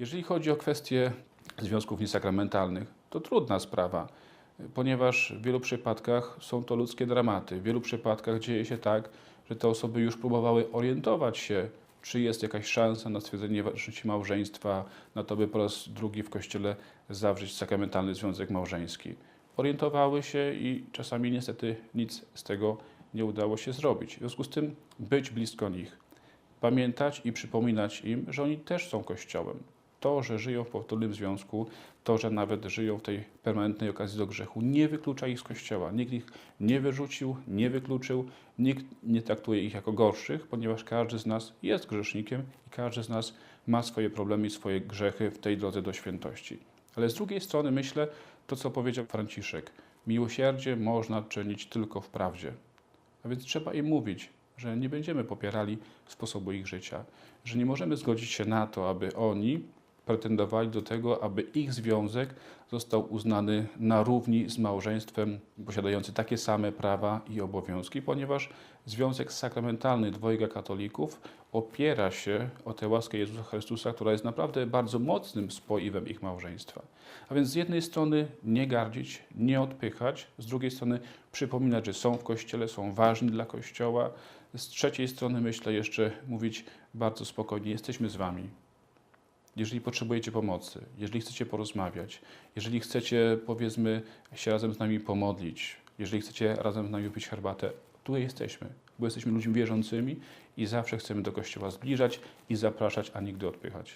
Jeżeli chodzi o kwestie związków niesakramentalnych, to trudna sprawa, ponieważ w wielu przypadkach są to ludzkie dramaty. W wielu przypadkach dzieje się tak, że te osoby już próbowały orientować się, czy jest jakaś szansa na stwierdzenie ważności małżeństwa, na to, by po raz drugi w kościele zawrzeć sakramentalny związek małżeński. Orientowały się i czasami niestety nic z tego nie udało się zrobić. W związku z tym być blisko nich, pamiętać i przypominać im, że oni też są Kościołem. To, że żyją w powtórnym związku, to, że nawet żyją w tej permanentnej okazji do grzechu, nie wyklucza ich z Kościoła. Nikt ich nie wyrzucił, nie wykluczył, nikt nie traktuje ich jako gorszych, ponieważ każdy z nas jest grzesznikiem i każdy z nas ma swoje problemy i swoje grzechy w tej drodze do świętości. Ale z drugiej strony myślę to, co powiedział Franciszek. Miłosierdzie można czynić tylko w prawdzie. A więc trzeba im mówić, że nie będziemy popierali sposobu ich życia, że nie możemy zgodzić się na to, aby oni pretendowali do tego, aby ich związek został uznany na równi z małżeństwem posiadający takie same prawa i obowiązki, ponieważ związek sakramentalny dwojga katolików opiera się o tę łaskę Jezusa Chrystusa, która jest naprawdę bardzo mocnym spoiwem ich małżeństwa. A więc z jednej strony nie gardzić, nie odpychać, z drugiej strony przypominać, że są w Kościele, są ważni dla Kościoła, z trzeciej strony myślę jeszcze mówić bardzo spokojnie, jesteśmy z Wami. Jeżeli potrzebujecie pomocy, jeżeli chcecie porozmawiać, jeżeli chcecie, powiedzmy, się razem z nami pomodlić, jeżeli chcecie razem z nami wypić herbatę, tu jesteśmy, bo jesteśmy ludźmi wierzącymi i zawsze chcemy do Kościoła zbliżać i zapraszać, a nigdy odpychać.